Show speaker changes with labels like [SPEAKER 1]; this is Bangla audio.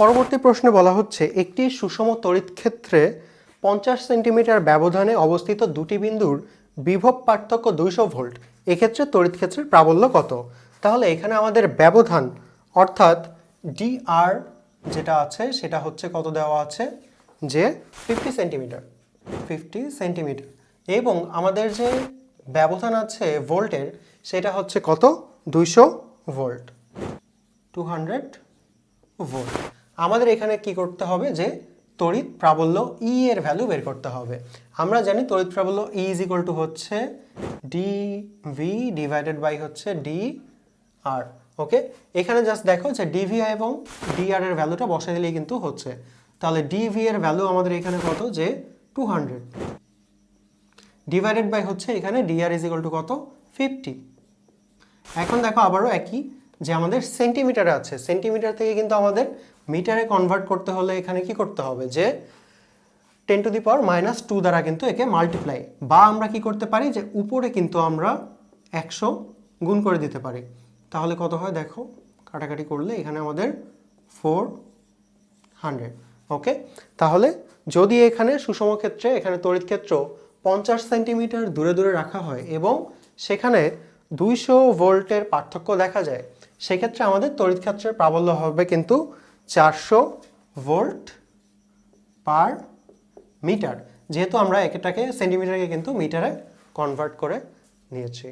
[SPEAKER 1] পরবর্তী প্রশ্নে বলা হচ্ছে, একটি সুষম তড়িৎ ক্ষেত্রে পঞ্চাশ সেন্টিমিটার ব্যবধানে অবস্থিত দুটি বিন্দুর বিভব পার্থক্য দুইশো ভোল্ট। এক্ষেত্রে তড়িৎ ক্ষেত্রের প্রাবল্য কত? তাহলে এখানে আমাদের ব্যবধান, অর্থাৎ ডিআর যেটা আছে, সেটা হচ্ছে কত দেওয়া আছে? যে ফিফটি সেন্টিমিটার ফিফটি সেন্টিমিটার। এবং আমাদের যে ব্যবধান আছে ভোল্টের, সেটা হচ্ছে কত? দুইশো ভোল্ট, টু হান্ড্রেড ভোল্ট। আমাদের এখানে কি করতে হবে যে তড়িৎ প্রাবল্য ই এর ভ্যালু বের করতে হবে। আমরা জানি তড়িৎ প্রাবল্য ই ইজ ইকুয়াল টু হচ্ছে ডি ভি ডিভাইডেড বাই হচ্ছে ডি আর ওকে এখানে জাস্ট দেখো যে ডিভি এবং ডিআর এর ভ্যালুটা বসে দিলেই কিন্তু হচ্ছে। তাহলে ডিভি এর ভ্যালু আমাদের এখানে কত? যে টু হান্ড্রেড ডিভাইডেড বাই হচ্ছে এখানে ডিআর ইজ ইকুয়াল টু কত? ফিফটি এখন দেখো আবারও একই। যে আমাদের সেন্টিমিটারে আছে। সেন্টিমিটার থেকে কিন্তু আমাদের মিটারে কনভার্ট করতে হলে এখানে কি করতে হবে? যে ten to the power minus two দ্বারা কিন্তু একে মাল্টিপ্লাই বা আমরা কি করতে পারি? যে উপরে কিন্তু আমরা একশো গুণ করে দিতে পারি। তাহলে কত হয়? দেখো, কাটাকাটি করলে এখানে আমাদের ফোর হান্ড্রেড ওকে তাহলে যদি এখানে সুষম ক্ষেত্রে, এখানে তড়িৎ ক্ষেত্র পঞ্চাশ সেন্টিমিটার দূরে দূরে রাখা হয় এবং সেখানে দুইশো ভোল্টের পার্থক্য দেখা যায় সেক্ষেত্রে আমাদের তড়িৎ ক্ষেত্রের প্রাবল্য হবে কিন্তু চারশো ভোল্ট পার মিটার। যেহেতু আমরা একেটাকে সেন্টিমিটারকে কিন্তু মিটারে কনভার্ট করে নিয়েছি।